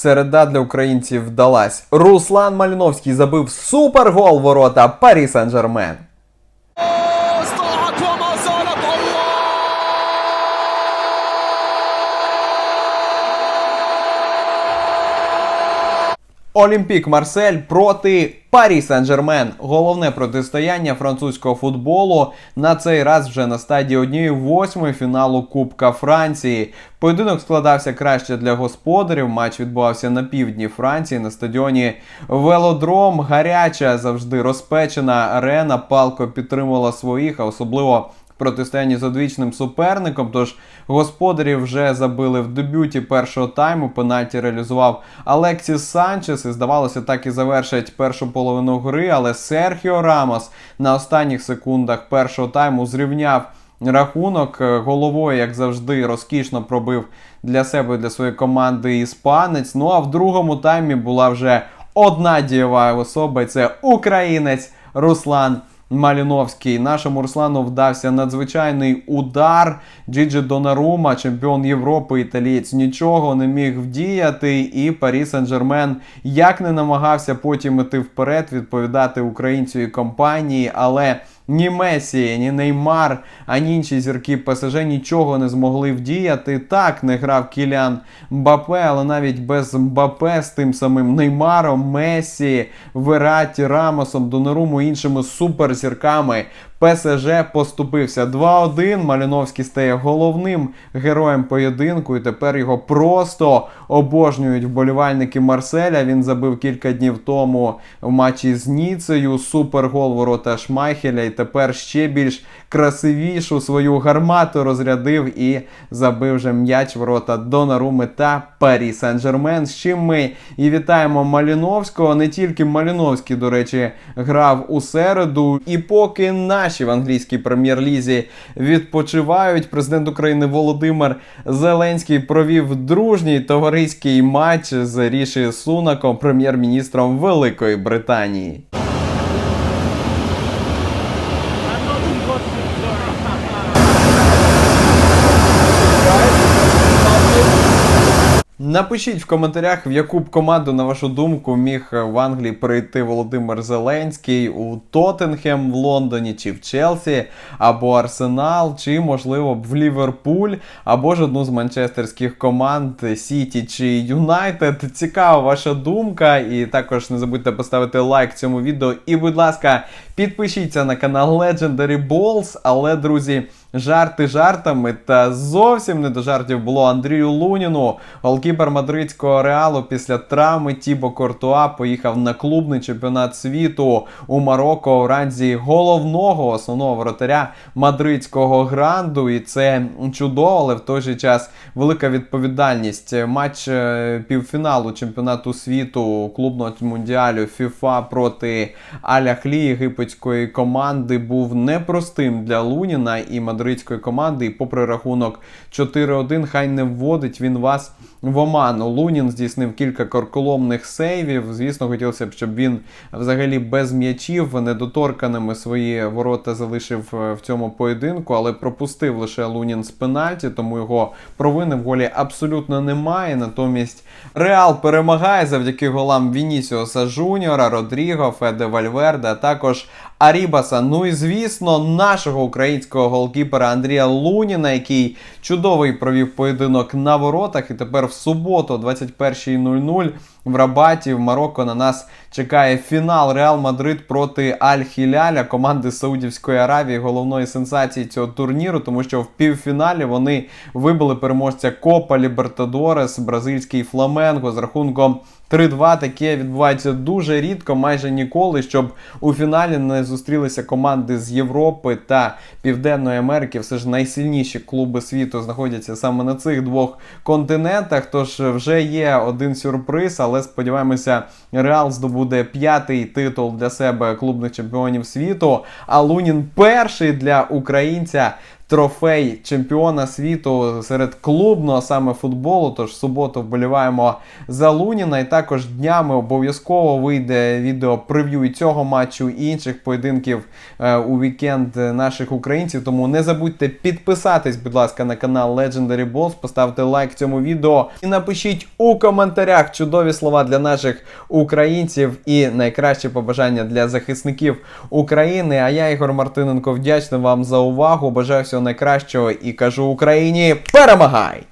Середа для українців вдалась. Руслан Маліновський забив супергол ворота Парі Сен-Жермен. Олімпік Марсель проти Парі Сен-Жермен. Головне протистояння французького футболу на цей раз вже на стадії однієї восьмої фіналу Кубка Франції. Поєдинок складався краще для господарів. Матч відбувався на півдні Франції на стадіоні Велодром. Гаряча, завжди розпечена арена. Палко підтримувала своїх, а особливо протистоянні з одвічним суперником. Тож господарі вже забили в дебюті першого тайму. Пенальті реалізував Алексіс Санчес. І здавалося, так і завершать першу половину гри. Але Серхіо Рамос на останніх секундах першого тайму зрівняв. Рахунок Е, головою, як завжди, розкішно пробив для себе для своєї команди іспанець. Ну а в другому таймі була вже одна дієва особа. Це українець Руслан Маліновський. Нашому Руслану вдався надзвичайний удар. Джиджи Донарума, чемпіон Європи, італієць, нічого не міг вдіяти. І Парі Сен-Жермен як не намагався потім іти вперед, відповідати українцю і компанії, але. Ні Месі, ні Неймар, ані інші зірки ПСЖ нічого не змогли вдіяти. Так, не грав Кілян Мбапе, але навіть без Мбапе з тим самим Неймаром, Месі, Вераті, Рамосом, Доноруму іншими суперзірками. ПСЖ поступився 2-1. Маліновський стає головним героєм поєдинку, і тепер його просто обожнюють вболівальники Марселя. Він забив кілька днів тому в матчі з Ніцею. Супергол ворота Шмайхеля. І тепер ще більш красивішу свою гармату розрядив і забив же м'яч ворота Донаруми та Парі Сен-Жермен. З чим ми і вітаємо Маліновського. Не тільки Маліновський, до речі, грав у середу. І поки наші в англійській прем'єр-лізі відпочивають, президент України Володимир Зеленський провів дружній товариський матч з Ріші Сунаком, прем'єр-міністром Великої Британії. Напишіть в коментарях, в яку б команду, на вашу думку, міг в Англії прийти Володимир Зеленський у Тоттенхем в Лондоні, чи в Челсі, або Арсенал, чи, можливо, в Ліверпуль, або ж одну з манчестерських команд Сіті чи Юнайтед. Цікава ваша думка. І також не забудьте поставити лайк цьому відео. І, будь ласка, підпишіться на канал Legendary Balls. Але, друзі. Жарти жартами, та зовсім не до жартів було Андрію Луніну. Голкіпер мадридського реалу після травми Тібо Кортуа поїхав на клубний чемпіонат світу у Марокко у ранзі головного основного воротаря мадридського гранду. І це чудово, але в той же час велика відповідальність. Матч е, півфіналу чемпіонату світу клубного мундіалю FIFA проти Аляхлі єгипетської команди був непростим для Луніна і мадридської команди. І попри рахунок 4-1, хай не вводить він вас в оману. Лунін здійснив кілька корколомних сейвів. Звісно, хотілося б, щоб він взагалі без м'ячів недоторканими свої ворота залишив е, в цьому поєдинку, але пропустив лише Лунін з пенальті, тому його провини в голі абсолютно немає. Натомість Реал перемагає завдяки голам Вінісіоса Жуніора, Родріго, Феде Вальверде, а також Арібаса. Ну і звісно, нашого українського голкіпера Андрія Луніна, який чудовий провів поєдинок на воротах. І тепер в суботу, о 21.00 в Рабаті, в Марокко на нас чекає фінал Реал Мадрид проти Аль-Хіляля, команди Саудівської Аравії, головної сенсації цього турніру, тому що в півфіналі вони вибили переможця Копа Лібертадорес, бразильський Фламенго з рахунком 3-2 таке відбувається дуже рідко, майже ніколи, щоб у фіналі не зустрілися команди з Європи та Південної Америки. Все ж найсильніші клуби світу знаходяться саме на цих двох континентах. Тож вже є один сюрприз, але сподіваємося, Реал здобуде п'ятий титул для себе клубних чемпіонів світу. А Лунін перший для українця. Трофей чемпіона світу серед клубного саме футболу. Тож в суботу вболіваємо за Луніна. І також днями обов'язково вийде відео прев'ю і цього матчу і інших поєдинків е, у вікенд наших українців. Тому не забудьте підписатись, будь ласка, на канал Legendary Balls, поставте лайк цьому відео і напишіть у коментарях чудові слова для наших українців і найкращі побажання для захисників України. А я, Ігор Мартиненко, вдячний вам за увагу. Бажаю всього найкращого і кажу Україні перемагай!